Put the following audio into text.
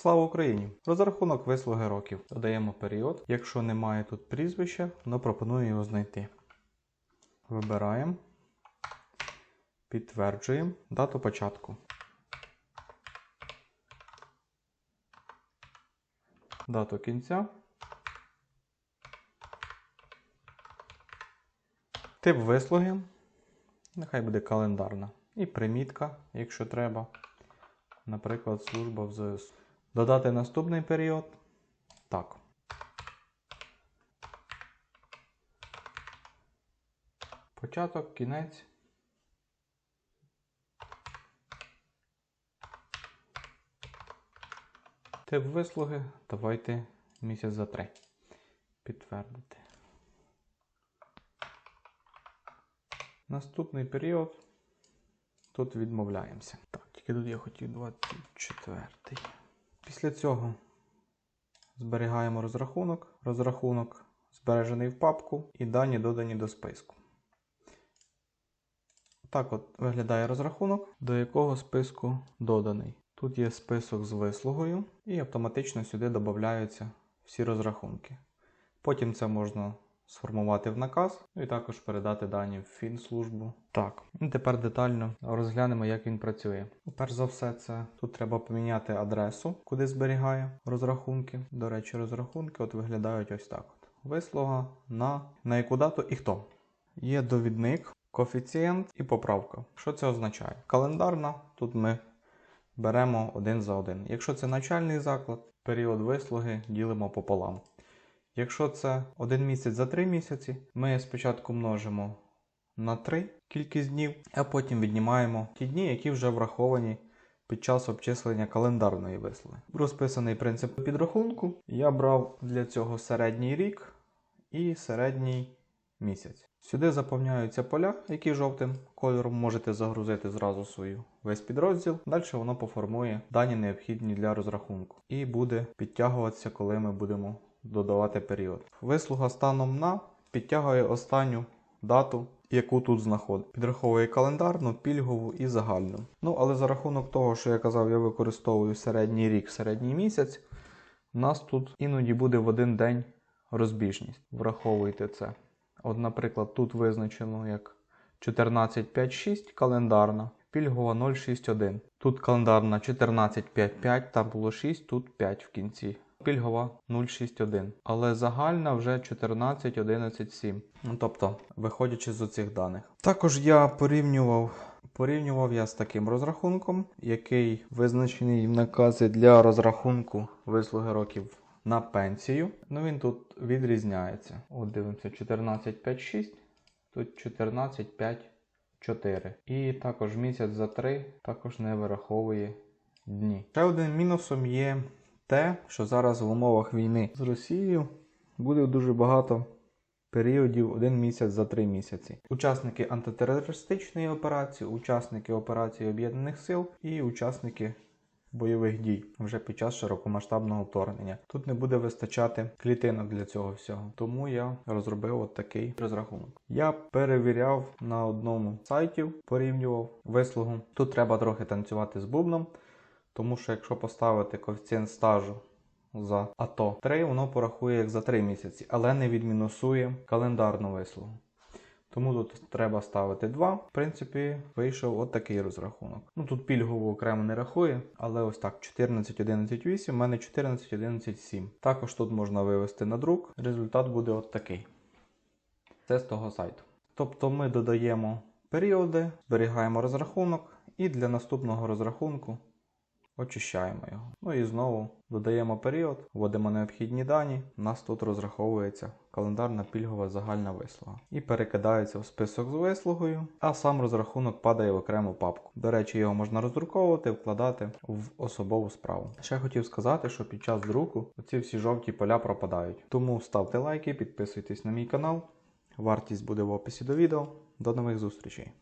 Слава Україні! Розрахунок вислуги років. Додаємо період. Якщо немає тут прізвища, воно пропонує його знайти. Вибираємо. Підтверджуємо дату початку. Дату кінця. Тип вислуги. Нехай буде календарна. І примітка, якщо треба. Наприклад, служба в ЗСУ. Додати наступний період. Так. Початок, кінець. Тип вислуги. Давайте місяць за три. Підтвердити. Наступний період. Тут відмовляємося. Так, тільки тут я хотів 24. Після цього зберігаємо розрахунок. Розрахунок збережений в папку і дані додані до списку. Так от виглядає розрахунок, до якого списку доданий. Тут є список з вислугою, і автоматично сюди додаються всі розрахунки. Потім це можна сформувати в наказ ну і також передати дані в Фінслужбу. Так, і тепер детально розглянемо, як він працює. Ну, Перш за все, це тут треба поміняти адресу, куди зберігає розрахунки. До речі, розрахунки от виглядають ось так: от. Вислуга на, на яку дату і хто. Є довідник, коефіцієнт і поправка. Що це означає? Календарна, тут ми беремо один за один. Якщо це начальний заклад, період вислуги ділимо пополам. Якщо це один місяць за 3 місяці, ми спочатку множимо на 3 кількість днів, а потім віднімаємо ті дні, які вже враховані під час обчислення календарної вислуги. Розписаний принцип підрахунку. Я брав для цього середній рік і середній місяць. Сюди заповняються поля, які жовтим кольором можете загрузити зразу свою весь підрозділ. Далі воно поформує дані необхідні для розрахунку і буде підтягуватися, коли ми будемо додавати період. Вислуга станом на підтягує останню дату, яку тут знаходить. Підраховує календарну, пільгову і загальну. Ну, але за рахунок того, що я казав, я використовую середній рік, середній місяць, у нас тут іноді буде в один день розбіжність. Враховуйте це. От, наприклад, тут визначено як 14.5.6 календарна, пільгова 061. Тут календарна 14.5.5, там було 6, тут 5 в кінці. Пільгова 061. Але загальна вже 14.11.7. Ну, тобто, виходячи з оцих даних. Також я порівнював. Порівнював я з таким розрахунком, який визначений в наказі для розрахунку вислуги років на пенсію. Ну він тут відрізняється. От дивимося 14.5.6, тут 14.5.4. І також місяць за 3 також не вираховує дні. Ще один мінусом є те, що зараз в умовах війни з Росією буде дуже багато періодів один місяць за три місяці. Учасники антитерористичної операції, учасники операції Об'єднаних Сил і учасники бойових дій вже під час широкомасштабного вторгнення. Тут не буде вистачати клітинок для цього всього. Тому я розробив от такий розрахунок. Я перевіряв на одному з сайтів, порівнював вислугу. Тут треба трохи танцювати з бубном. Тому що якщо поставити коефіцієнт стажу за АТО 3, воно порахує як за 3 місяці, але не відмінусує календарну вислугу. Тому тут треба ставити 2. В принципі, вийшов от такий розрахунок. Ну тут пільгову окремо не рахує, але ось так: 14, 11, 8, у мене 14, 11, 7. Також тут можна вивести на друк. Результат буде от такий. Це з того сайту. Тобто ми додаємо періоди, зберігаємо розрахунок, і для наступного розрахунку очищаємо його. Ну і знову додаємо період, вводимо необхідні дані. У нас тут розраховується календарна пільгова загальна вислуга. І перекидається в список з вислугою, а сам розрахунок падає в окрему папку. До речі, його можна роздруковувати, вкладати в особову справу. Ще хотів сказати, що під час друку ці всі жовті поля пропадають. Тому ставте лайки, підписуйтесь на мій канал. Вартість буде в описі до відео. До нових зустрічей!